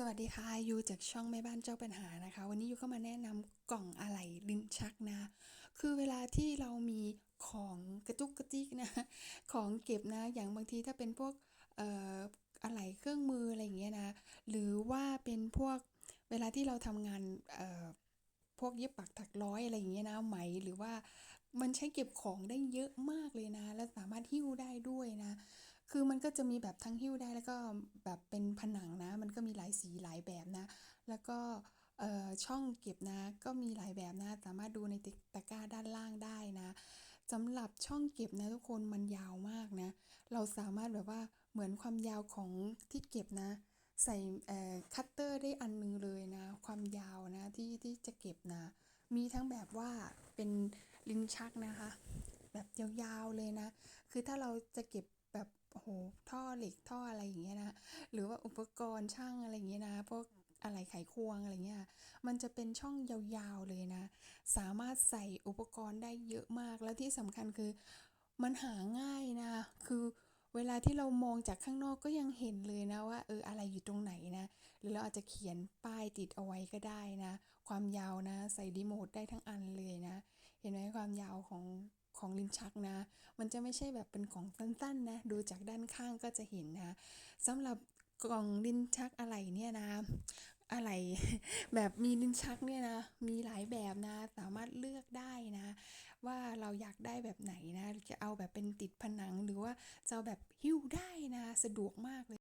สวัสดีค่ะยูจากช่องแม่บ้านเจ้าปัญหานะคะ วันนี้ยูก็มาแนะนำกล่องอะไหล่ลิ้นชักนะ คือเวลาที่เรามีของกระจุกกระจิกนะ ของเก็บนะ อย่างบางทีถ้าเป็นพวกอออะไหล่เครื่องมืออะไรอย่างเงี้ยนะ หรือว่าเป็นพวกเวลาที่เราทำงานพวกเย็บปักถักร้อยอะไรอย่างเงี้ยนะไหมหรือว่ามันใช้เก็บของได้เยอะมากเลยนะ และสามารถหิ้วได้ด้วย คือมันก็จะมีแบบทั้งหิ้วได้แล้วก็แบบเป็นผนังนะ มันก็มีหลายสีหลายแบบนะ แล้วก็ช่องเก็บนะก็มีหลายแบบนะ สามารถดูในตะกร้าด้านล่างได้นะสำหรับช่องเก็บนะทุกคนมันยาวมากนะ เราสามารถแบบว่าเหมือนความยาวของที่เก็บนะ ใส่คัตเตอร์ได้อันหนึงเลยนะ ความยาวนะที่ที่จะเก็บนะ มีทั้งแบบว่าเป็นลิ้นชักนะคะ แบบยาวๆเลยนะ คือถ้าเราจะเก็บแบบ โอ้โหท่อเหล็กท่ออะไรอย่างเงี้ยนะหรือว่าอุปกรณ์ช่างอะไรอย่างเงี้ยนะพวกอะไรไขควงอะไรเงี้ย มันจะเป็นช่องยาวๆเลยนะ สามารถใส่อุปกรณ์ได้เยอะมาก แล้วที่สำคัญคือมันหาง่ายนะ คือเวลาที่เรามองจากข้างนอกก็ยังเห็นเลยนะว่าเอออะไรอยู่ตรงไหนนะ หรือเราอาจจะเขียนป้ายติดเอาไว้ก็ได้นะ ความยาวนะ ใส่รีโมทได้ทั้งอันเลยนะ เห็นไหมความยาวของ ของลิ้นชักนะ มันจะไม่ใช่แบบเป็นของสั้นๆนะดูจากด้านข้างก็จะเห็นนะสำหรับกล่องลิ้นชักอะไรเนี่ยนะ อะไรแบบมีลิ้นชักเนี่ยนะ มีหลายแบบนะ สามารถเลือกได้นะ ว่าเราอยากได้แบบไหนนะ จะเอาแบบเป็นติดผนังหรือว่าจะเอาแบบหิ้วได้นะ สะดวกมากเลย